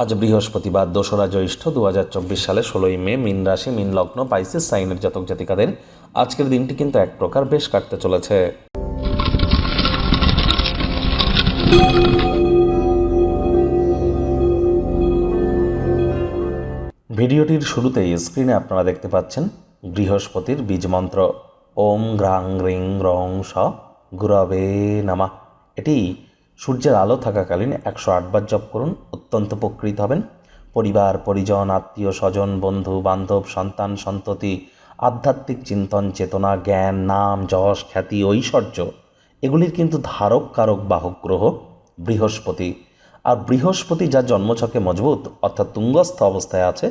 আজ বৃহস্পতিবার দোসরা জ্যৈষ্ঠ দু হাজার চব্বিশ সালে ষোলোই মে মিন রাশি, মিন লগ্ন, পাইসিস সাইনের জাতক জাতিকাদের আজকের দিনটি কিন্তু এক প্রকার বেশ কাটতে চলেছে। ভিডিওটির শুরুতেই স্ক্রিনে আপনারা দেখতে পাচ্ছেন বৃহস্পতির বীজ মন্ত্র। ওম গ্রাং রিং, রং, স, গুরবে, নামা। এটি সূর্যের আলো থাকাকালীন একশো আটবার জপ করুন, অত্যন্ত উপকৃত হবেন। পরিবার, পরিজন, আত্মীয়, স্বজন, বন্ধু, বান্ধব, সন্তান, সন্ততি, আধ্যাত্মিক চিন্তন, চেতনা, জ্ঞান, নাম, যশ, খ্যাতি, ঐশ্বর্য, এগুলির কিন্তু ধারক, কারক, বাহক গ্রহ বৃহস্পতি। আর বৃহস্পতি যার জন্মছকে মজবুত, অর্থাৎ তুঙ্গস্থ অবস্থায় আছে,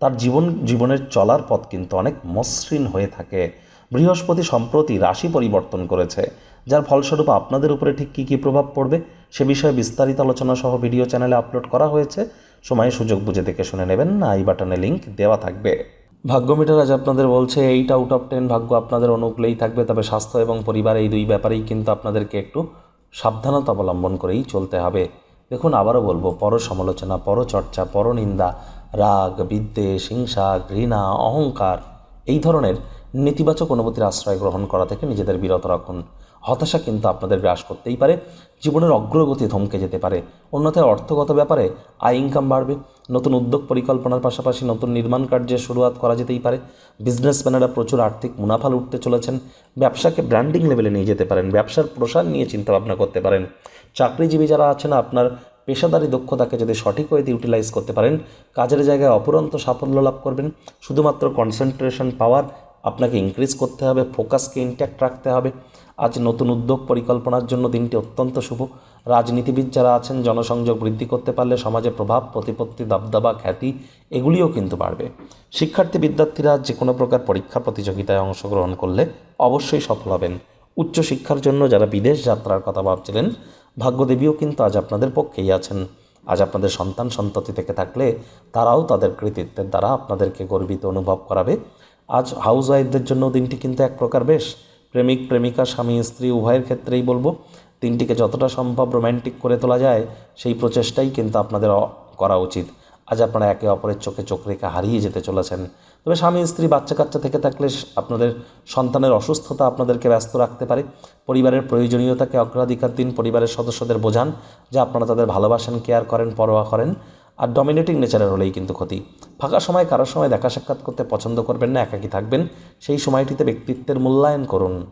তার জীবন, জীবনের চলার পথ কিন্তু অনেক মসৃণ হয়ে থাকে। বৃহস্পতি সম্প্রতি রাশি পরিবর্তন করেছে, যার ফলস্বরূপ আপনাদের উপরে ঠিক কী কী প্রভাব পড়বে সে বিষয়ে বিস্তারিত আলোচনা সহ ভিডিও চ্যানেলে আপলোড করা হয়েছে। সময়ে সুযোগ বুঝে দেখে শুনে নেবেন না আই বাটনে লিঙ্ক দেওয়া থাকবে। ভাগ্য মিটার আজ আপনাদের বলছে এইট আউট অফ টেন ভাগ্য আপনাদের অনুকূলেই থাকবে, তবে স্বাস্থ্য এবং পরিবার এই দুই ব্যাপারেই কিন্তু আপনাদেরকে একটু সাবধানতা অবলম্বন করেই চলতে হবে। দেখুন, আবারও বলব পর সমালোচনা পরচর্চা, পরনিন্দা, রাগ, বিদ্বেষ, হিংসা, ঘৃণা, অহংকার, এই ধরনের নেতিবাচক অনুভূতির আশ্রয় গ্রহণ করা থেকে নিজেদের বিরত রাখুন। হতাশা কিন্তু আপনাদের গ্রাস করতেই পারে, জীবনের অগ্রগতি থমকে যেতে পারে। অন্যথায় অর্থগত ব্যাপারে আয় ইনকাম বাড়বে, নতুন উদ্যোগ পরিকল্পনার পাশাপাশি নতুন নির্মাণ কার্যের শুরুয়াত করা যেতেই পারে। বিজনেসম্যানেরা প্রচুর আর্থিক মুনাফা লুটতে চলেছেন। ব্যবসাকে ব্র্যান্ডিং লেভেলে নিয়ে যেতে পারেন, ব্যবসার প্রসার নিয়ে চিন্তাভাবনা করতে পারেন। চাকরিজীবী যারা আছেন, আপনার পেশাদারি দক্ষতাকে যদি সঠিক ওয়েতে ইউটিলাইজ করতে পারেন, কাজের জায়গায় অপরন্ত সাফল্য লাভ করবেন। শুধুমাত্র কনসেন্ট্রেশন পাওয়ার আপনাকে ইনক্রিজ করতে হবে ফোকাসকে ইনট্যাক্ট রাখতে হবে। আজ নতুন উদ্যোগ পরিকল্পনার জন্য দিনটি অত্যন্ত শুভ। রাজনীতিবিদ যারা আছেন, জনসংযোগ বৃদ্ধি করতে পারলে সমাজে প্রভাব, প্রতিপত্তি, দাবদাবা, খ্যাতি, এগুলিও কিন্তু বাড়বে। শিক্ষার্থী, বিদ্যার্থীরা যে কোনো প্রকার পরীক্ষা প্রতিযোগিতায় অংশগ্রহণ করলে অবশ্যই সফল হবেন। উচ্চশিক্ষার জন্য যারা বিদেশ যাত্রার কথা ভাবছিলেন, ভাগ্যদেবীও কিন্তু আজ আপনাদের পক্ষেই আছেন। আজ আপনাদের সন্তান সন্ততি থেকে থাকলে তারাও তাদের কৃতিত্বের দ্বারা আপনাদেরকে গর্বিত অনুভব করাবে। আজ হাউস ওয়াইফদের জন্য দিনটি কিন্তু এক প্রকার বেশ। প্রেমিক, প্রেমিকা, স্বামী, স্ত্রী, উভয়ের ক্ষেত্রেই বলব দিনটিকে যতটা সম্ভব রোম্যান্টিক করে তোলা যায়, সেই প্রচেষ্টাই কিন্তু আপনাদের করা উচিত। আজ আপনারা একে অপরের চোখে চোখ রেখে হারিয়ে যেতে চলেছেন। তবে স্বামী, স্ত্রী, বাচ্চা কাচ্চা থেকে থাকলে আপনাদের সন্তানের অসুস্থতা আপনাদেরকে ব্যস্ত রাখতে পারে। পরিবারের প্রয়োজনীয়তাকে অগ্রাধিকার দিন, পরিবারের সদস্যদের বোঝান, যে আপনারা তাদের ভালোবাসেন, কেয়ার করেন, পরোয়া করেন। আর ডমিনেটিং নেচারের হলেই কিন্তু ক্ষতি। ফাঁকা সময় কারোর সময় দেখা সাক্ষাৎ করতে পছন্দ করবেন না, একাকী থাকবেন। সেই সময়টিতে ব্যক্তিত্বের মূল্যায়ন করুন।